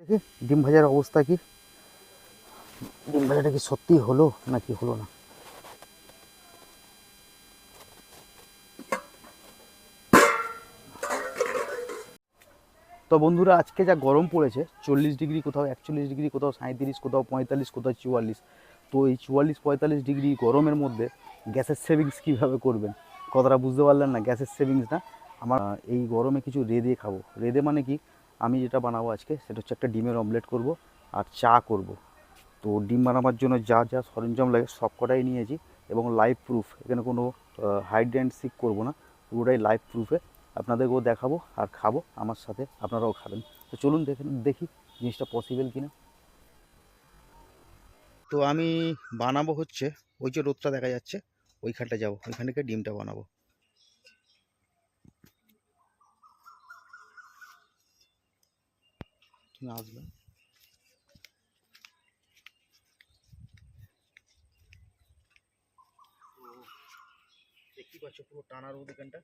দেখি, ডিম ভাজার অবস্থা কি? ডিম ভাজাটা কি সত্যি হলো নাকি হলো না? তো বন্ধুরা, আজকে যা গরম পড়েছে, চল্লিশ ডিগ্রি কোথাও একচল্লিশ ডিগ্রি, কোথাও সাঁত্রিশ কোথাও পঁয়তাল্লিশ, কোথাও চুয়াল্লিশ। তো এই চুয়াল্লিশ, পঁয়তাল্লিশ ডিগ্রি গরমের মধ্যে গ্যাসের সেভিংস কীভাবে করবেন? কথাটা বুঝতে পারলেন না, গ্যাসের সেভিংস না। আমার এই গরমে কিছু রেদে খাব। রেদে মানে কি? আমি যেটা বানাবো আজকে সেটা হচ্ছে একটা ডিমের অমলেট করব আর চা করব। তো ডিম বানাবার জন্য যা যা সরঞ্জাম লাগে সব কটাই নিয়েছি এবং লাইভ প্রুফ এখানে কোনো হাইড অ্যান্ড সিক করব না, পুরোটাই লাইভ প্রুফে আপনাদেরকেও দেখাবো আর খাব আমার সাথে, আপনারাও খাবেন। তো চলুন দেখেন দেখি জিনিসটা পসিবল কিনা। তো আমি বানাবো হচ্ছে, ওই যে রোদটা দেখা যাচ্ছে, ওইখানটা যাব, ওইখান ডিমটা বানাবো। তুমি আসবে। দেখতে পাচ্ছ পুরো টানা রোদ এখানটা।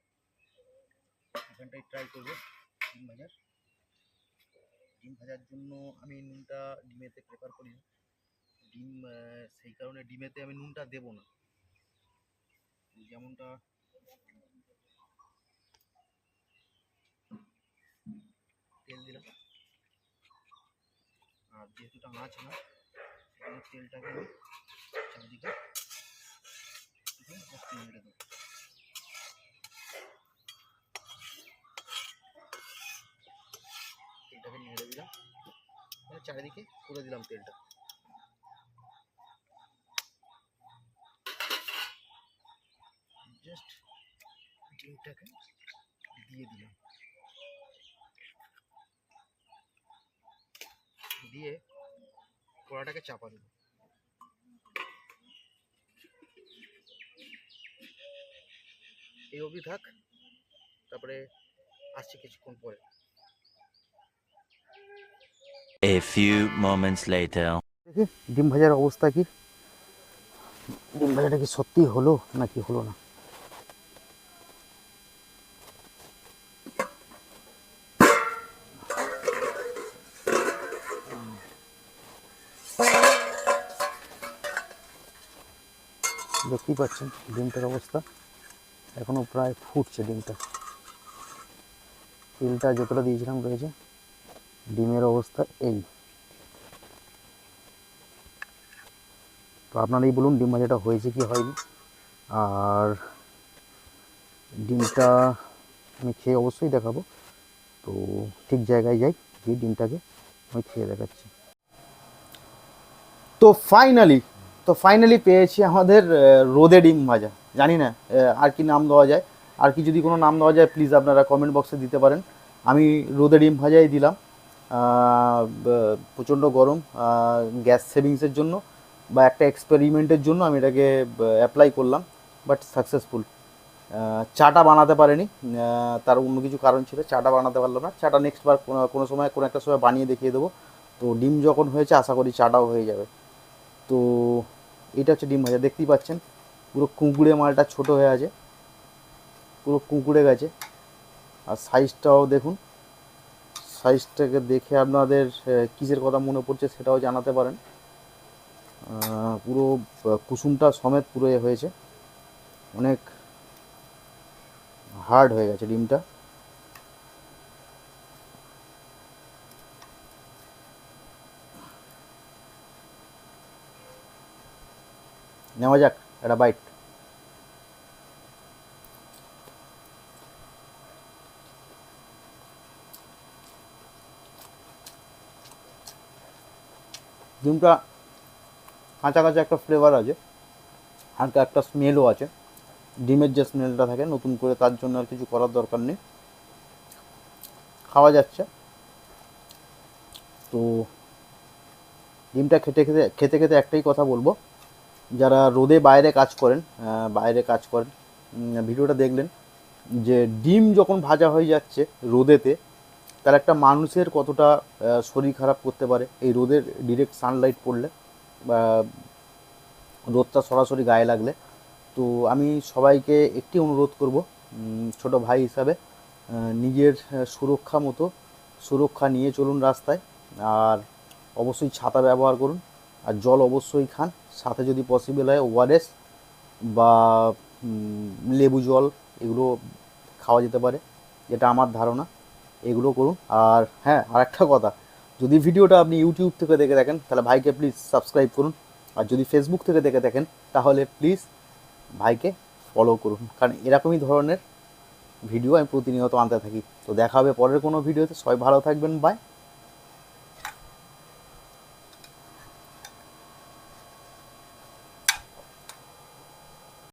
এখানটাই ট্রাই করব ডিম ভাজার। ডিম ভাজার জন্য আমি নুনটা ডিমেতে প্রেফার করি না। ডিম সেই কারণে ডিমেতে আমি নুনটা দেবো না। যেমনটা তেল দিলাম আর যেহেতু মাছ না, সেখানে তেলটাকে আমি চারিদিকে নেড়ে দেবো। তেলটাকে নেড়ে দিলাম। মানে চারিদিকে করে দিলাম তেলটা। জাস্ট ডিমটাকে দিয়ে দিলাম দিয়ে কড়াটাকে চাপা দেবো। এই অবধি থাক তারপরে আসছি কিছুক্ষণ পরে। A few moments later. দেখি ডিম ভাজার অবস্থা কি? ডিম ভাজাটা কি সত্যি হলো নাকি হলো না? দেখতেই পাচ্ছেন ডিমটার অবস্থা। এখনও প্রায় ফুটছে ডিমটা। তেলটা যতটা দিয়েছিলাম রয়েছে, ডিমের অবস্থা এই। তো আপনারাই বলুন ডিম ভাজাটা হয়েছে কি হয়নি। আর ডিমটা আমি খেয়ে অবশ্যই দেখাবো। তো ঠিক জায়গায় যাই, গিয়ে ডিমটাকে আমি খেয়ে দেখাচ্ছি। তো ফাইনালি তো ফাইনালি পেয়েছি আমাদের রোদে ডিম ভাজা। জানি না আর কি নাম দেওয়া যায়। আর কি যদি কোনো নাম দেওয়া যায় প্লিজ আপনারা কমেন্ট বক্সে দিতে পারেন। আমি রোদে ডিম ভাজাই দিলাম। প্রচণ্ড গরম গ্যাস সেভিংসের জন্য বা একটা এক্সপেরিমেন্টের জন্য আমি এটাকে অ্যাপ্লাই করলাম বাট সাকসেসফুল চাটা বানাতে পারেনি। তার অন্য কিছু কারণ ছিল, চাটা বানাতে পারলাম না। চাটা নেক্সট বার কোনো সময়, কোনো একটা সময় বানিয়ে দেখিয়ে দেবো। তো ডিম যখন হয়েছে, আশা করি চাটাও হয়ে যাবে। তো এটা হচ্ছে ডিম ভাজা, দেখতেই পাচ্ছেন। পুরো কুঁকুড়ে মালটা ছোট হয়ে আছে। পুরো কুঁকুড়ে গেছে। আর সাইজটাও দেখুন। সাইজটাকে দেখে আপনাদের কিসের কথা মনে পড়ছে সেটাও জানাতে পারেন। পুরো কুসুমটা সমেত পুরো হয়েছে। অনেক হার্ড হয়ে গেছে ডিমটা। নেওয়া যাক, একটা বাইট। ডিমটা কাঁচা কাঁচা একটা ফ্লেভার আছে, হালকা একটা স্মেলও আছে। ডিমের যে স্মেলটা থাকে, নতুন করে তার জন্য আর কিছু করার দরকার নেই। খাওয়া যাচ্ছে। তো ডিমটা খেতে খেতে খেতে খেতে একটাই কথা বলব। যারা রোদে বাইরে কাজ করেন বাইরে কাজ করেন ভিডিওটা দেখলেন যে ডিম যখন ভাজা হয়ে যাচ্ছে রোদেতে তার একটা মানুষের কতটা শরীর খারাপ করতে পারে? এই রোদের ডিরেক্ট সানলাইট পড়লে, বা রোদটা সরাসরি গায়ে লাগলে। তো আমি সবাইকে একটি অনুরোধ করব ছোট ভাই হিসাবে নিজের সুরক্ষা মতো, সুরক্ষা নিয়ে চলুন রাস্তায়, আর অবশ্যই ছাতা ব্যবহার করুন। আর জল অবশ্যই খান। সাথে যদি পসিবল হয় ওআরএস বা লেবু জল, এগুলো খাওয়া যেতে পারে। যেটা আমার ধারণা। এগুলো করুন। আর হ্যাঁ আর একটা কথা, যদি ভিডিওটা আপনি ইউটিউব থেকে দেখে দেখেন, তাহলে ভাইকে প্লিজ সাবস্ক্রাইব করুন। আর যদি ফেসবুক থেকে দেখে দেখেন, তাহলে প্লিজ ভাইকে ফলো করুন। কারণ এরকমই ধরনের ভিডিও আমি প্রতিনিয়ত আনতে থাকি। তো দেখা হবে পরের কোনো ভিডিওতে। সবাই ভালো থাকবেন। বাই